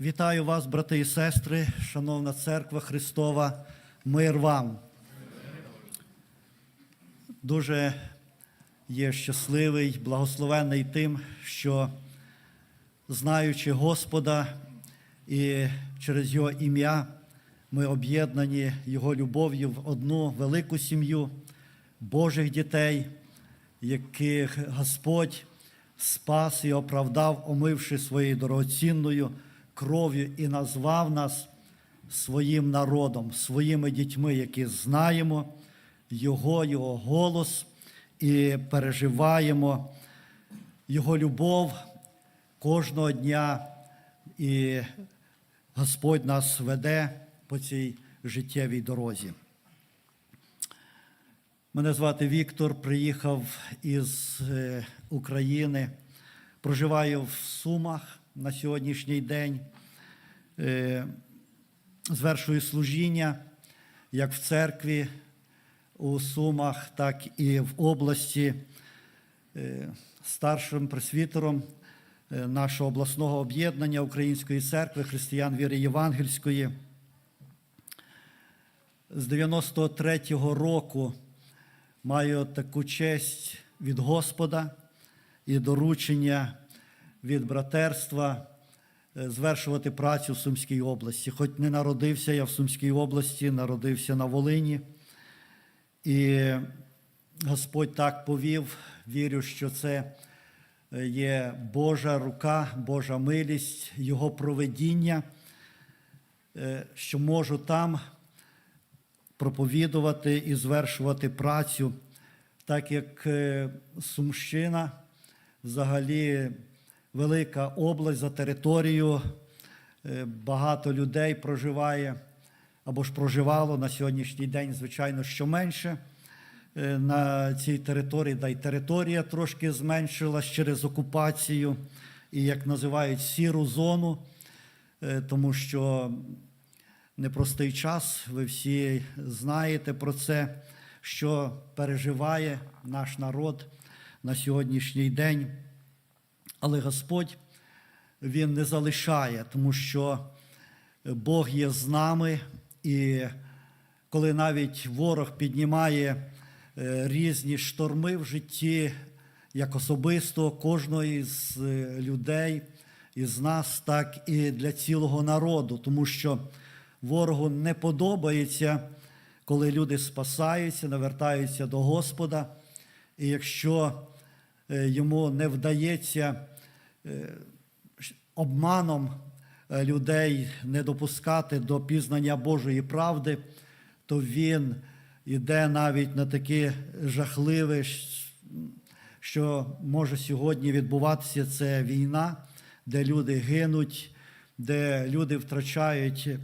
Вітаю вас, брати і сестри, шановна церква Христова, мир вам. Дуже є щасливий, благословений тим, що, знаючи Господа і через Його ім'я, ми об'єднані Його любов'ю в одну велику сім'ю Божих дітей, яких Господь спас і оправдав, омивши своєю дорогоцінною кров'ю і назвав нас своїм народом, своїми дітьми, які знаємо Його, Його голос і переживаємо Його любов кожного дня. І Господь нас веде по цій життєвій дорозі. Мене звати Віктор, приїхав із е, України, проживаю в Сумах на сьогоднішній день, Е, звершую служіння як в церкві у Сумах, так і в області е, старшим пресвітером е, нашого обласного об'єднання Української церкви християн віри Євангельської. З 93-го року маю таку честь від Господа і доручення від братерства е, звершувати працю в Сумській області. Хоч не народився я в Сумській області, народився на Волині. І Господь так повів, вірю, що це е, є Божа рука, Божа милість, Його проведіння, е, що можу там проповідувати і звершувати працю, так як Сумщина взагалі велика область за територією, е, багато людей проживає або ж проживало на сьогоднішній день, звичайно, що менше. Е, На цій території, да й територія трошки зменшилась через окупацію і, як називають, сіру зону, е, тому що непростий час, ви всі знаєте про це, що переживає наш народ на сьогоднішній день. Але Господь Він не залишає, тому що Бог є з нами, і коли навіть ворог піднімає е, різні шторми в житті, як особисто кожного із е, людей, із нас, так і для цілого народу, тому що ворогу не подобається, коли люди спасаються, навертаються до Господа. І якщо е, йому не вдається обманом е, людей не допускати до пізнання Божої правди, то він йде навіть на таке жахливе, що може сьогодні відбуватися, це війна, де люди гинуть, де люди втрачають е,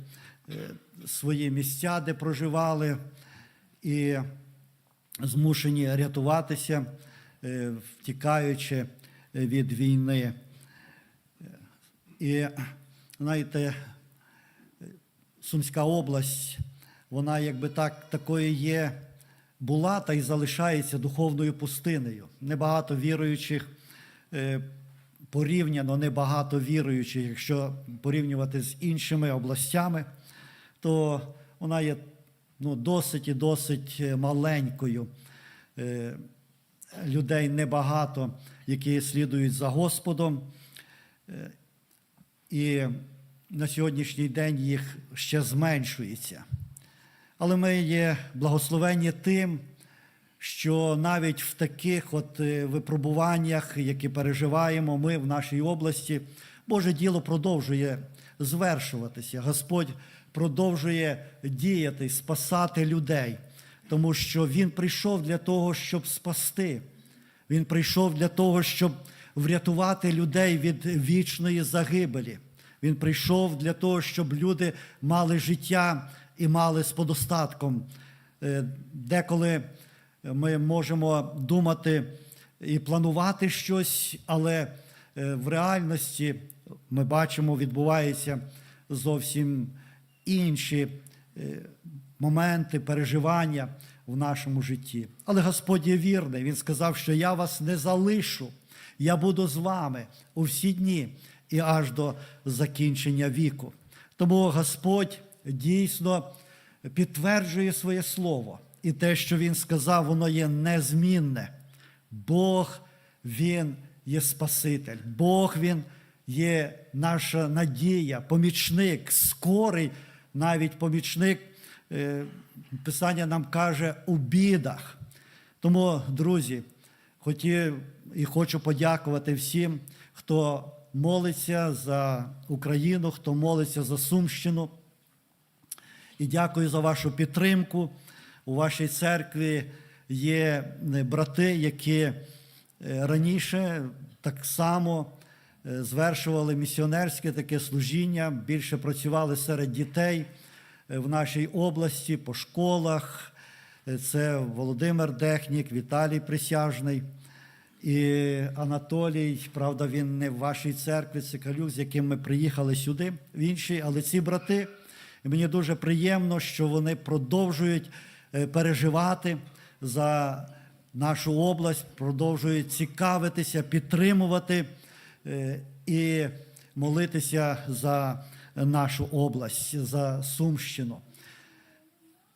свої місця, де проживали, і змушені рятуватися, е, втікаючи від війни. І знаєте, Сумська область, вона якби так такою є, була та й залишається духовною пустинею. Небагато віруючих, е, порівняно небагато віруючих, якщо порівнювати з іншими областями, то вона є ну, досить і досить е, маленькою. Е, Людей небагато, які слідують за Господом. І на сьогоднішній день їх ще зменшується. Але ми є благословені тим, що навіть в таких от е, випробуваннях, які переживаємо ми в нашій області, Боже діло продовжує звершуватися. Господь продовжує діяти, спасати людей, тому що Він прийшов для того, щоб спасти. Він прийшов для того, щоб врятувати людей від вічної загибелі. Він прийшов для того, щоб люди мали життя і мали з подостатком. Е, Деколи ми можемо думати і планувати щось, але е, в реальності ми бачимо, відбуваються зовсім інші е, моменти переживання в нашому житті. Але Господь є вірний. Він сказав, що я вас не залишу, я буду з вами у всі дні і аж до закінчення віку. Тому Господь дійсно підтверджує своє слово. І те, що Він сказав, воно є незмінне. Бог, Він є Спаситель. Бог Він є наша надія, помічник, скорий, навіть помічник. е, Писання нам каже у бідах. Тому, друзі, хотів і хочу подякувати всім, хто молиться за Україну, хто молиться за Сумщину. І дякую за вашу підтримку. У вашій церкві є е, брати, які е, раніше так само е, звершували місіонерське таке служіння, більше працювали серед дітей в нашій області, по школах. Це Володимир Дехнік, Віталій Присяжний. І Анатолій, правда, він не в вашій церкві, це Калюк, з яким ми приїхали сюди, в іншій, але ці брати, мені дуже приємно, що вони продовжують е, переживати за нашу область, продовжують цікавитися, підтримувати е, і молитися за нашу область, за Сумщину.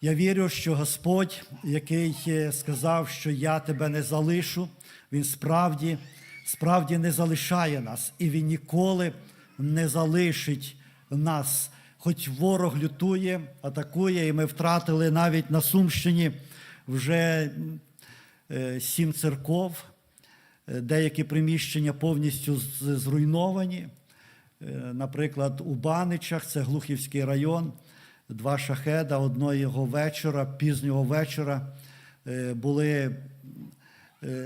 Я вірю, що Господь, який е, сказав, що я тебе не залишу, Він справді, справді не залишає нас, і Він ніколи не залишить нас. Хоч ворог лютує, атакує, і ми втратили навіть на Сумщині вже е, сім церков, Е, деякі приміщення повністю зруйновані. Е, Наприклад, у Баничах, це Глухівський район, два шахеда одного вечора, пізнього вечора були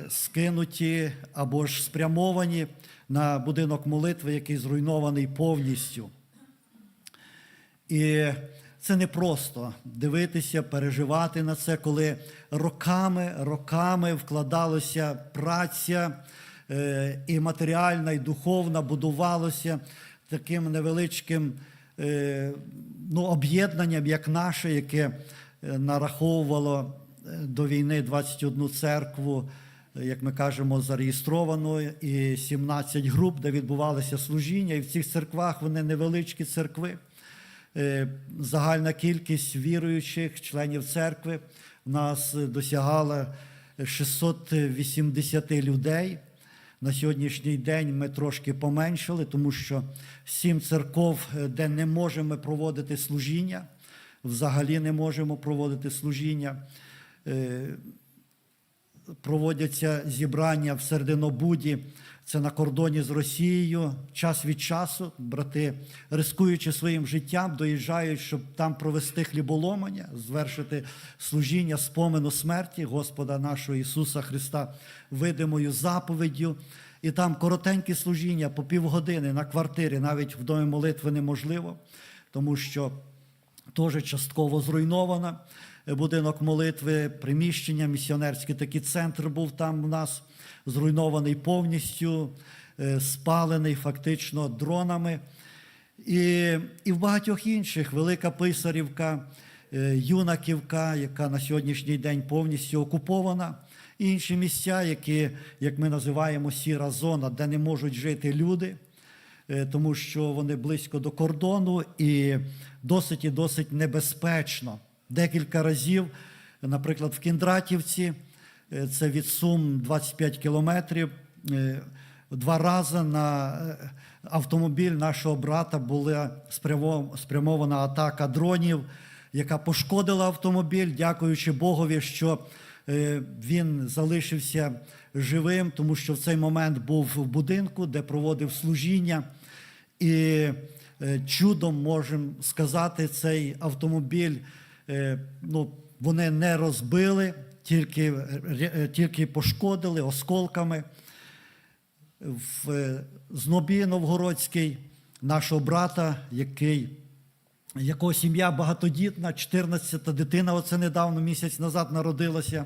скинуті або ж спрямовані на будинок молитви, який зруйнований повністю. І це не просто дивитися, переживати на це, коли роками, роками вкладалася праця е, і матеріальна, і духовна, будувалося таким невеличким е, ну, об'єднанням, як наше, яке е, нараховувало е, до війни 21 церкву, е, як ми кажемо, зареєстровану, і 17 груп, де відбувалися служіння. І в цих церквах вони невеличкі церкви. Е, Загальна кількість віруючих членів церкви в нас досягала 680 людей. На сьогоднішній день ми трошки поменшили, тому що сім церков, е, де не можемо проводити служіння, взагалі не можемо проводити служіння. Проводяться зібрання в Сердинобуді, це на кордоні з Росією. Час від часу брати, рискуючи своїм життям, доїжджають, щоб там провести хліболомання, звершити служіння спомену смерті Господа нашого Ісуса Христа видимою заповіддю. І там коротенькі служіння по півгодини на квартирі, навіть в домі молитви неможливо, тому що теж частково зруйнована. Будинок молитви, приміщення, місіонерський такий центр був там у нас, зруйнований повністю, е, спалений фактично дронами. І, і в багатьох інших Велика Писарівка, е, Юнаківка, яка на сьогоднішній день повністю окупована. І інші місця, які, як ми називаємо, сіра зона, де не можуть жити люди, е, тому що вони близько до кордону і досить і досить небезпечно. Декілька разів, наприклад, в Кіндратівці, е, це від Сум 25 кілометрів. е, Два рази на е, автомобіль нашого брата була спрямована атака дронів, яка пошкодила автомобіль, дякуючи Богові, що він залишився живим, тому що в цей момент був в будинку, де проводив служіння. І чудом можемо сказати, цей автомобіль ну, вони не розбили, тільки, е, тільки пошкодили осколками. В е, Знобі Новгородський, нашого брата, який, якого сім'я багатодітна, 14-та дитина, оце недавно місяць назад народилася.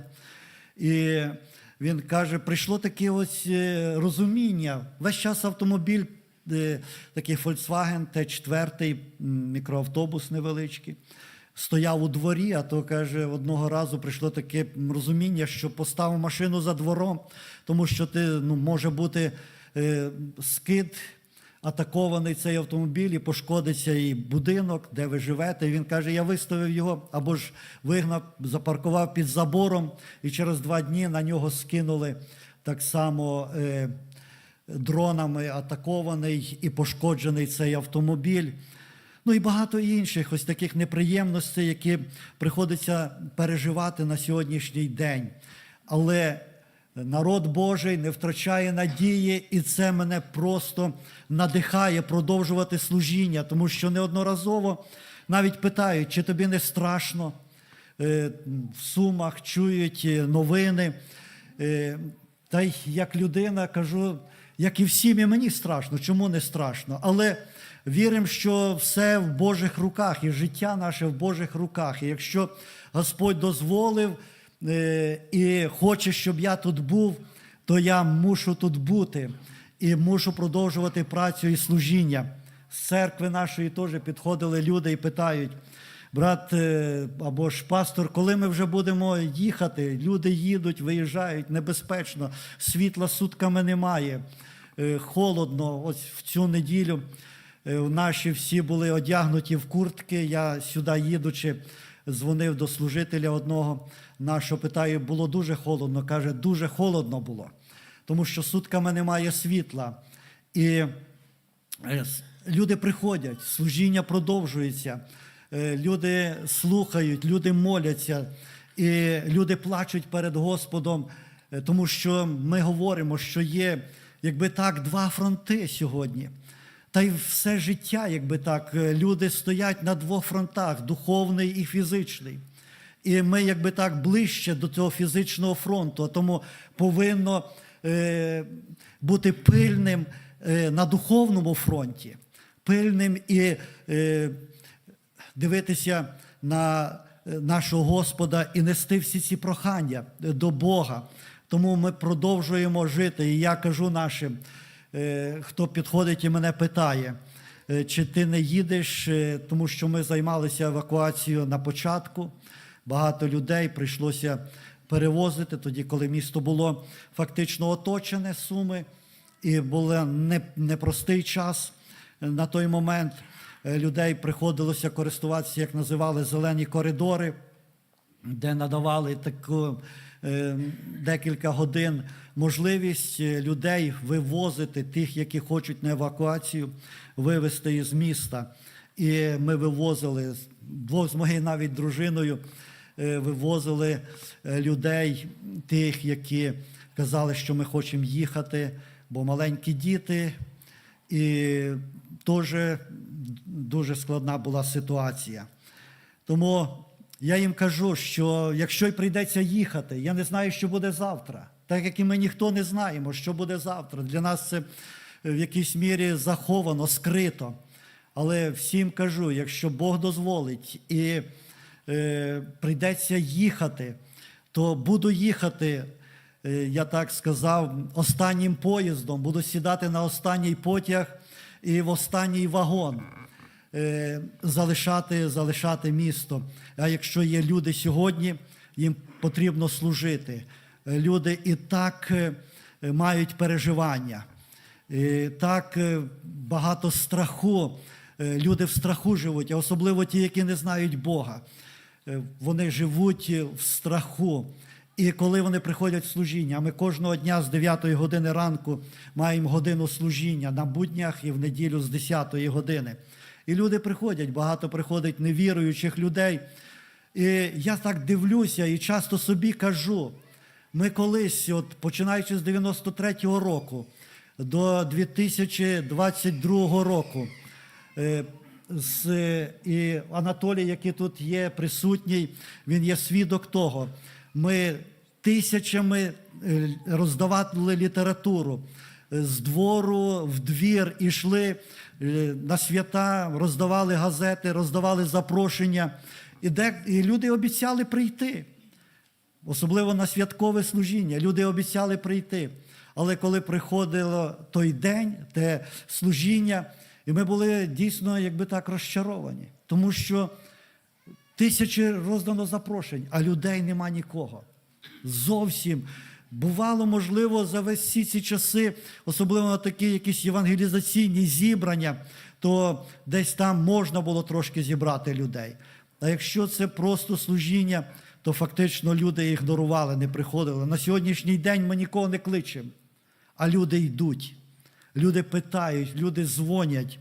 І він каже: прийшло таке ось е, розуміння. Весь час автомобіль, е, такий Volkswagen Т4, мікроавтобус невеличкий, стояв у дворі, а то каже, одного разу прийшло таке розуміння, що поставив машину за двором, тому що ти ну, може бути е, скид атакований цей автомобіль і пошкодиться і будинок, де ви живете. І він каже: я виставив його або ж вигнав, запаркував під забором, і через два дні на нього скинули так само. Е, Дронами атакований і пошкоджений цей автомобіль. Ну і багато інших ось таких неприємностей, які приходиться переживати на сьогоднішній день. Але народ Божий не втрачає надії, і це мене просто надихає продовжувати служіння, тому що неодноразово навіть питають, чи тобі не страшно Е, в Сумах, чують е, новини. Е, Та й як людина кажу, як і всім, і мені страшно. Чому не страшно? Але віримо, що все в Божих руках, і життя наше в Божих руках. І якщо Господь дозволив е, і хоче, щоб я тут був, то я мушу тут бути і мушу продовжувати працю і служіння. З церкви нашої теж підходили люди і питають. Брат е, або ж пастор, коли ми вже будемо їхати, люди їдуть, виїжджають небезпечно, світла сутками немає, е, холодно. Ось в цю неділю наші всі були одягнуті в куртки. Я сюди їдучи, дзвонив до служителя одного нашого, питаю, було дуже холодно. Каже, дуже холодно було, тому що сутками немає світла. І Е, Люди приходять, служіння продовжується, е, люди слухають, люди моляться, і люди плачуть перед Господом, е, тому що ми говоримо, що є, якби так, два фронти сьогодні. Та й все життя, якби так, е, люди стоять на двох фронтах духовний і фізичний. І ми, якби так, ближче до цього фізичного фронту, тому повинно е, бути пильним е, на духовному фронті, пильним і е, дивитися на е, нашого Господа і нести всі ці прохання до Бога. Тому ми продовжуємо жити. І я кажу нашим, хто підходить і мене питає, е, чи ти не їдеш, е, тому що ми займалися евакуацією на початку. Багато людей прийшлося перевозити тоді, коли місто було фактично оточене суми, і був непростий час на той момент. Е, Людей приходилося користуватися, як називали, зелені коридори, де надавали таку е, декілька годин можливість е, людей вивозити, тих, які хочуть на евакуацію, вивезти із міста. І ми вивозили з моєю навіть дружиною, е, вивозили е, людей, тих, які казали, що ми хочемо їхати, бо маленькі діти. І теж дуже складна була ситуація. Тому я їм кажу, що якщо й прийдеться їхати, я не знаю, що буде завтра. Так як і ми ніхто не знаємо, що буде завтра. Для нас це в якійсь мірі заховано, скрито. Але всім кажу, якщо Бог дозволить і е, прийдеться їхати, то буду їхати, е, я так сказав, останнім поїздом, буду сідати на останній потяг і в останній вагон е, залишати, залишати місто. А якщо є люди сьогодні, їм потрібно служити. Е, Люди і так е, мають переживання, і так е, багато страху. Е, Люди в страху живуть, а особливо ті, які не знають Бога. Е, Вони живуть е, в страху. І коли вони приходять в служіння, ми кожного дня з 9 години ранку маємо годину служіння на буднях і в неділю з 10 години. І люди приходять, багато приходить невіруючих людей. І я так дивлюся і часто собі кажу: ми колись, от, починаючи з 93-го року до 2022 року, е, з, і Анатолій, який тут є присутній, він є свідок того. Ми тисячами е, роздавали літературу. З двору в двір ішли е, на свята, роздавали газети, роздавали запрошення. І, де, і люди обіцяли прийти особливо на святкове служіння. Люди обіцяли прийти. Але коли приходило той день, те служіння, і ми були дійсно, якби так, розчаровані, тому що тисячі роздано запрошень, а людей нема нікого. Зовсім Бувало, можливо, за весь всі ці часи, особливо на такі якісь євангелізаційні зібрання, то десь там можна було трошки зібрати людей. А якщо це просто служіння, то фактично люди ігнорували, не приходили. На сьогоднішній день ми нікого не кличемо, а люди йдуть, люди питають, люди дзвонять,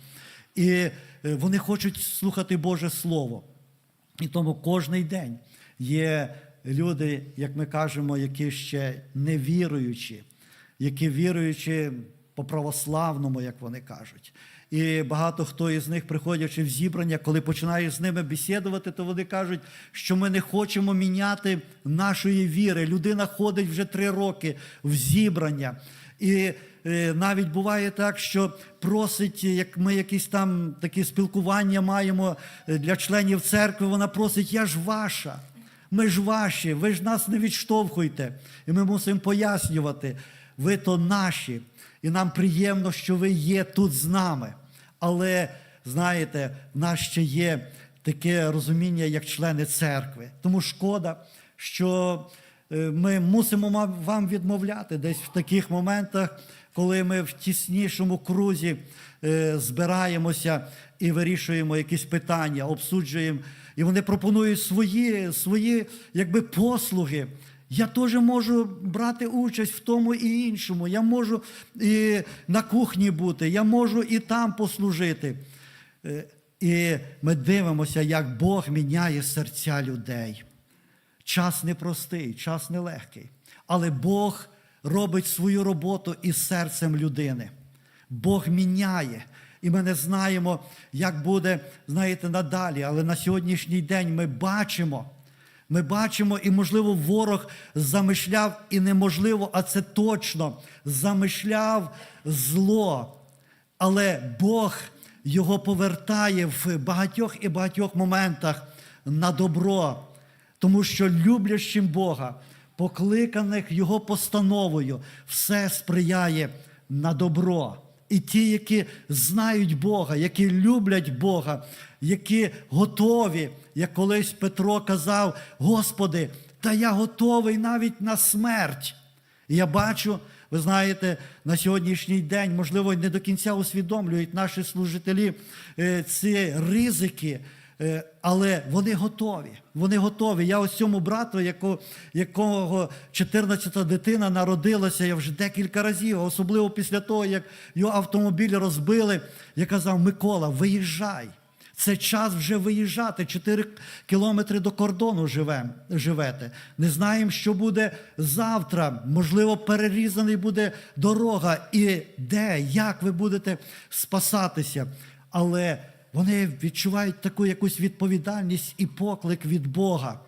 і е, вони хочуть слухати Боже Слово. І тому кожний день є люди, як ми кажемо, які ще не віруючі, які віруючі по православному, як вони кажуть. І багато хто із них, приходячи в зібрання, коли починаєш з ними бесідувати, то вони кажуть, що ми не хочемо міняти нашої віри. Людина ходить вже три роки в зібрання. І е, навіть буває так, що просить, як ми якісь там такі спілкування маємо е, для членів церкви, вона просить, я ж ваша. Ми ж ваші, ви ж нас не відштовхуйте. І ми мусимо пояснювати, ви то наші, і нам приємно, що ви є тут з нами. Але знаєте, в нас ще є таке розуміння, як члени церкви. Тому шкода, що е, ми мусимо вам відмовляти десь в таких моментах, коли ми в тіснішому крузі е, збираємося і вирішуємо якісь питання, обсуджуємо. І вони пропонують свої, свої якби, послуги. Я теж можу брати участь в тому і іншому. Я можу і на кухні бути, я можу і там послужити. Е, І ми дивимося, як Бог міняє серця людей. Час непростий, час нелегкий. Але Бог робить свою роботу із серцем людини. Бог міняє. І ми не знаємо, як буде, знаєте, надалі. Але на сьогоднішній день ми бачимо, ми бачимо, і, можливо, ворог замишляв, і неможливо, а це точно замишляв зло. Але Бог його повертає в багатьох і багатьох моментах на добро, тому що люблящим Бога, покликаних Його постановою, все сприяє на добро. І ті, які знають Бога, які люблять Бога, які готові, як колись Петро казав: Господи, та я готовий навіть на смерть. І я бачу, ви знаєте, на сьогоднішній день, можливо, не до кінця усвідомлюють наші служителі е, ці ризики, але вони готові. Вони готові. Я ось цьому брату, яко- якого 14-та дитина народилася, я вже декілька разів, особливо після того, як його автомобіль розбили, я казав: Микола, виїжджай. Це час вже виїжджати. Чотири кілометри до кордону живете. Не знаємо, що буде завтра. Можливо, перерізаний буде дорога. І де, як ви будете спасатися. Але вони відчувають таку якусь відповідальність і поклик від Бога,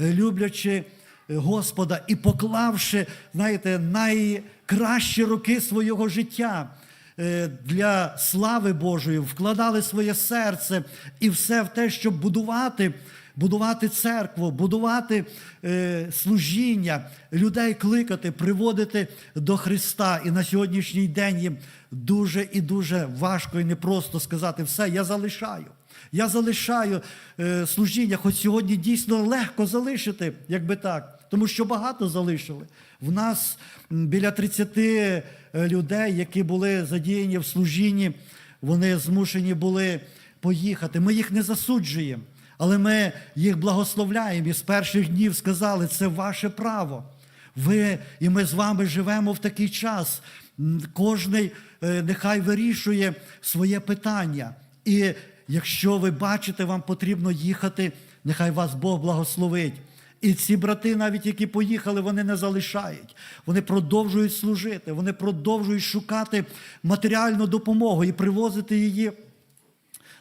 Е, люблячи Господа і поклавши, знаєте, найкращі роки свого життя е, для слави Божої, вкладали своє серце і все в те, щоб будувати, будувати церкву, будувати е, служіння, людей кликати, приводити до Христа. І на сьогоднішній день їм дуже і дуже важко і непросто сказати все, я залишаю. Я залишаю е, служіння, хоч сьогодні дійсно легко залишити, якби так, тому що багато залишили. В нас біля 30 е, людей, які були задіяні в служінні, вони змушені були поїхати. Ми їх не засуджуємо, але ми їх благословляємо і з перших днів сказали, це ваше право. Ви і ми з вами живемо в такий час. Кожний е, нехай вирішує своє питання. І якщо ви бачите, вам потрібно їхати, нехай вас Бог благословить. І ці брати, навіть які поїхали, вони не залишають. Вони продовжують служити, вони продовжують шукати матеріальну допомогу і привозити її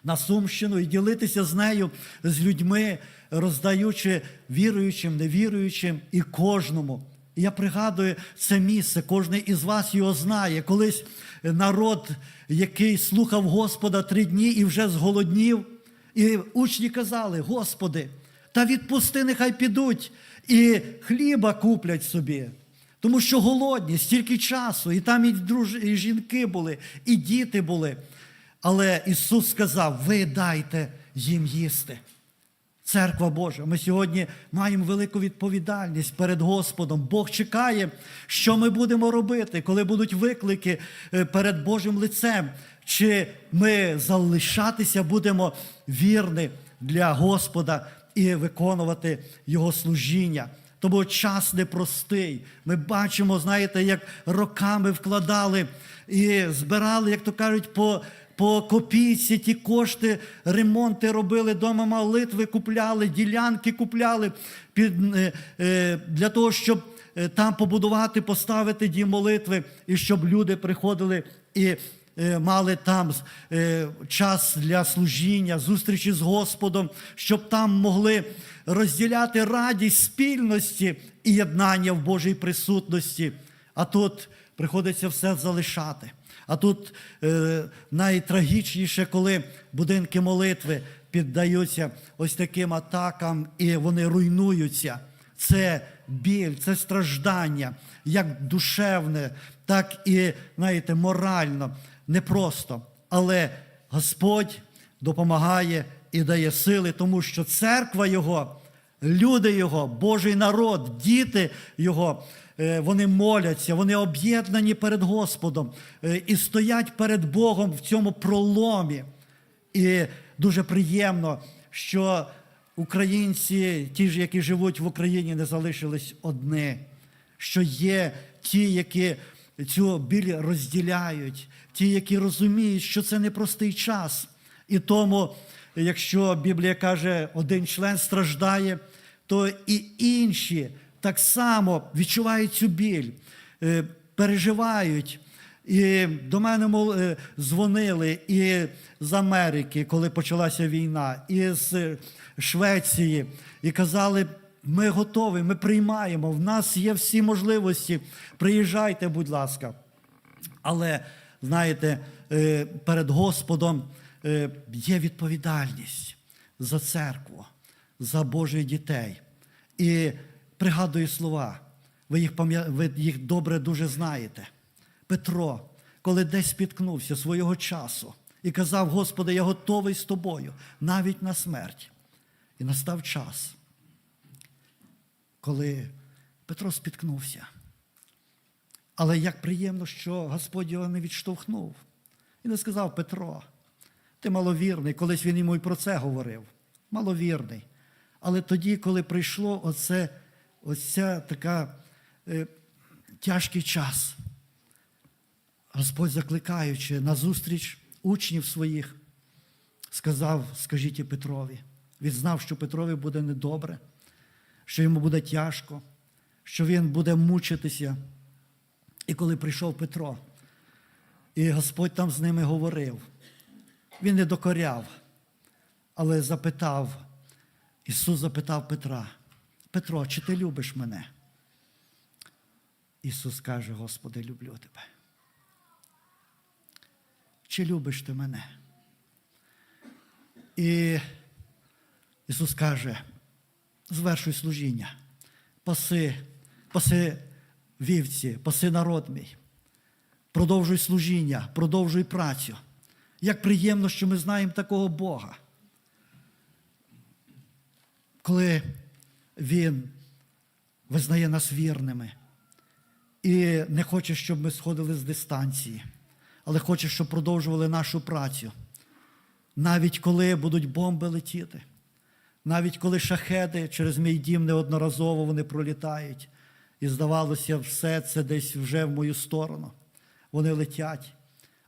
на Сумщину і ділитися з нею, з людьми, роздаючи віруючим, невіруючим і кожному. І я пригадую це місце, кожен із вас його знає. Колись народ, який слухав Господа три дні і вже зголоднів, і учні казали: Господи, та відпусти, нехай підуть, і хліба куплять собі. Тому що голодні, стільки часу, і там і, друж... і жінки були, і діти були. Але Ісус сказав: ви дайте їм їсти. Церква Божа, ми сьогодні маємо велику відповідальність перед Господом. Бог чекає, що ми будемо робити, коли будуть виклики е, перед Божим лицем. Чи ми залишатися будемо вірні для Господа і виконувати Його служіння. Тому час непростий. Ми бачимо, знаєте, як роками вкладали і збирали, як то кажуть, по по копійці ті кошти, ремонти робили, дома молитви купляли, ділянки купляли під, е, е, для того, щоб е, там побудувати, поставити дім молитви, і щоб люди приходили і мали там час для служіння, зустрічі з Господом, щоб там могли розділяти радість спільності і єднання в Божій присутності. А тут приходиться все залишати. А тут е, найтрагічніше, коли будинки молитви піддаються ось таким атакам і вони руйнуються. Це біль, це страждання, як душевне, так і, знаєте, морально, непросто. Але Господь допомагає і дає сили, тому що церква Його, люди Його, Божий народ, діти Його, е, вони моляться, вони об'єднані перед Господом е, і стоять перед Богом в цьому проломі. І дуже приємно, що українці, ті ж, які живуть в Україні, не залишились одні, що є ті, які цю біль розділяють, ті, які розуміють, що це непростий час. І тому, якщо Біблія каже, один член страждає, то і інші так само відчувають цю біль, е, переживають. І до мене мол, е, дзвонили і з Америки, коли почалася війна, і з Швеції, і казали, ми готові, ми приймаємо, в нас є всі можливості. Приїжджайте, будь ласка. Але знаєте, е, перед Господом є відповідальність за церкву, за Божих дітей. І пригадую слова, ви їх, ви їх добре дуже знаєте. Петро, коли десь спіткнувся свого часу і казав: Господи, я готовий з тобою, навіть на смерть. І настав час, коли Петро спіткнувся. Але як приємно, що Господь його не відштовхнув. І не сказав Петро, ти маловірний, колись він йому і про це говорив. Маловірний. Але тоді, коли прийшло оце, оця така е, тяжкий час, Господь, закликаючи на зустріч учнів своїх, сказав, скажіть Петрові. Він знав, що Петрові буде недобре, що йому буде тяжко, що він буде мучитися. І коли прийшов Петро, і Господь там з ними говорив, він не докоряв, але запитав, Ісус запитав Петра, Петро, чи ти любиш мене? Ісус каже, Господи, люблю тебе. Чи любиш ти мене? І Ісус каже, звершуй служіння, паси, паси вівці, паси народ мій, продовжуй служіння, продовжуй працю. Як приємно, що ми знаємо такого Бога. Коли Він визнає нас вірними і не хоче, щоб ми сходили з дистанції, але хоче, щоб продовжували нашу працю. Навіть коли будуть бомби летіти, навіть коли шахеди через мій дім неодноразово вони пролітають, і здавалося, все це десь вже в мою сторону. Вони летять.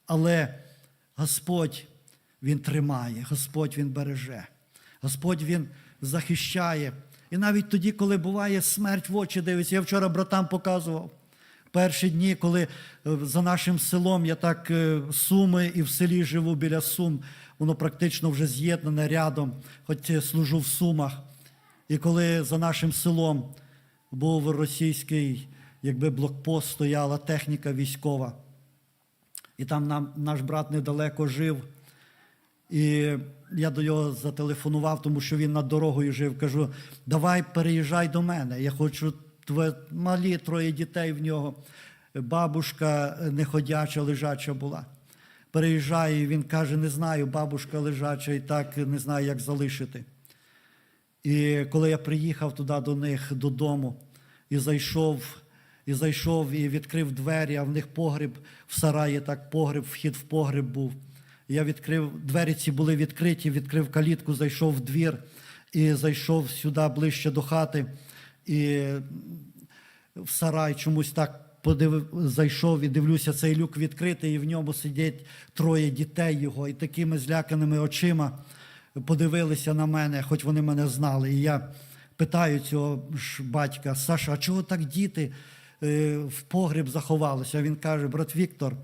Але Господь Він тримає, Господь Він береже, Господь Він захищає. І навіть тоді, коли буває смерть в очі дивиться, я вчора братам показував. Перші дні, коли е, за нашим селом я так е, Суми і в селі живу біля Сум, воно практично вже з'єднане рядом, хоч служу в Сумах. І коли за нашим селом був російський якби блокпост, стояла техніка військова, і там нам, наш брат недалеко жив. І я до нього зателефонував, тому що він над дорогою жив. Кажу, давай переїжджай до мене. Я хочу твої малі троє дітей в нього. Бабушка неходяча, лежача була. Переїжджає, і він каже: не знаю, бабушка лежача і так не знаю, як залишити. І коли я приїхав туди до них додому і зайшов, і зайшов і відкрив двері, а в них погріб в сараї, так погріб, вхід в погріб був. Я відкрив, двері ці були відкриті, відкрив калітку, зайшов в двір і зайшов сюди ближче до хати. І в сарай чомусь так подив... зайшов і дивлюся, цей люк відкритий, і в ньому сидять троє дітей його, і такими зляканими очима подивилися на мене, хоч вони мене знали. І я питаю цього ж батька, Саша, а чого так діти в погріб заховалися? Він каже, брат Віктор,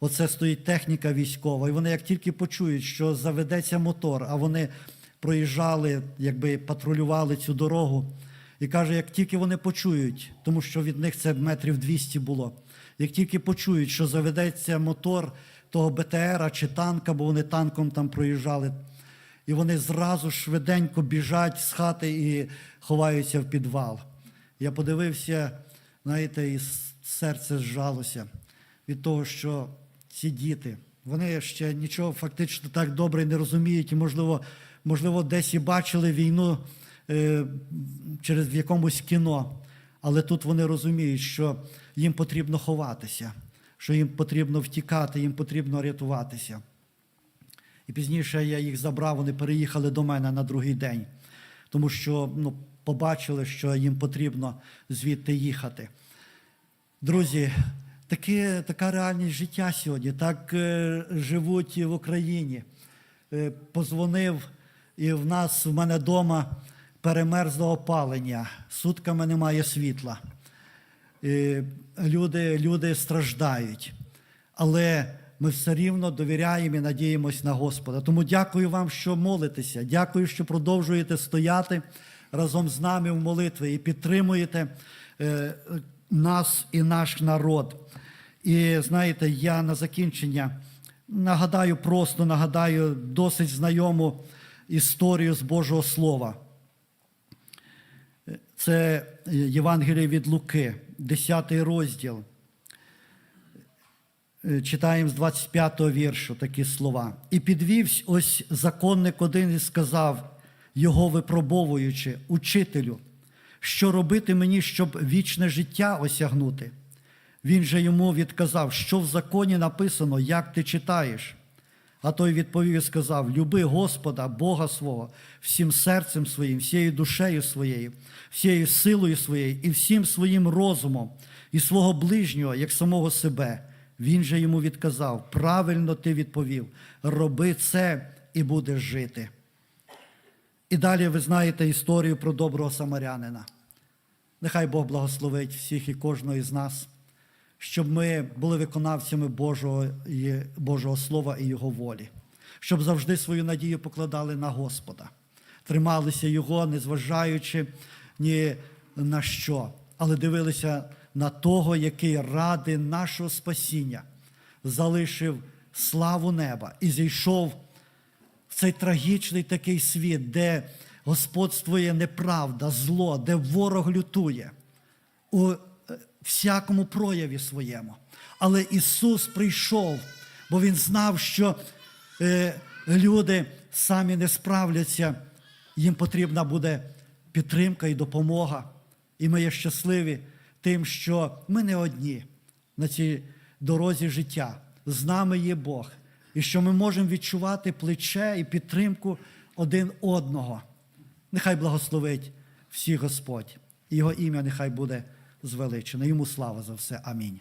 оце стоїть техніка військова, і вони як тільки почують, що заведеться мотор, а вони проїжджали, якби патрулювали цю дорогу. І каже, як тільки вони почують, тому що від них це метрів 200 було, як тільки почують, що заведеться мотор того БТРа чи танка, бо вони танком там проїжджали, і вони зразу швиденько біжать з хати і ховаються в підвал. Я подивився, знаєте, і серце зжалося від того, що ці діти, вони ще нічого фактично так добре не розуміють, і, можливо, можливо, десь і бачили війну е, через в якомусь кіно. Але тут вони розуміють, що їм потрібно ховатися, що їм потрібно втікати, їм потрібно рятуватися. І пізніше я їх забрав, вони переїхали до мене на другий день, тому що ну, побачили, що їм потрібно звідти їхати. Друзі, таке, така реальність життя сьогодні. Так е, живуть і в Україні. Е, позвонив, і в нас в мене вдома перемерзло опалення, сутками немає світла. Е, люди, люди страждають. Але ми все рівно довіряємо і надіємось на Господа. Тому дякую вам, що молитеся. Дякую, що продовжуєте стояти разом з нами в молитві і підтримуєте е, нас і наш народ. І знаєте, я на закінчення нагадаю, просто нагадаю досить знайому історію з Божого Слова. Це Євангеліє від Луки, 10 розділ. Е, Читаємо з 25-го віршу такі слова. І підвівсь ось законник один і сказав, його випробовуючи, учителю, що робити мені, щоб вічне життя осягнути. Він же йому відказав, що в законі написано, як ти читаєш. А той відповів і сказав: Люби Господа, Бога свого, всім серцем своїм, всією душею своєю, всією силою своєю і всім своїм розумом, і свого ближнього, як самого себе. Він же йому відказав: правильно ти відповів, роби це і будеш жити. І далі ви знаєте історію про доброго самарянина. Нехай Бог благословить всіх і кожного із нас, щоб ми були виконавцями Божого, і- Божого Слова і Його волі, щоб завжди свою надію покладали на Господа, трималися Його, незважаючи ні на що, але дивилися на того, який ради нашого спасіння залишив славу неба і зійшов в цей трагічний такий світ, де господствує неправда, зло, де ворог лютує у е, всякому прояві своєму. Але Ісус прийшов, бо Він знав, що е, люди самі не справляться, їм потрібна буде підтримка і допомога. І ми є щасливі тим, що ми не одні на цій дорозі життя. З нами є Бог. І що ми можемо відчувати плече і підтримку один одного. Нехай благословить всіх Господь. Його ім'я нехай буде звеличене. Йому слава за все. Амінь.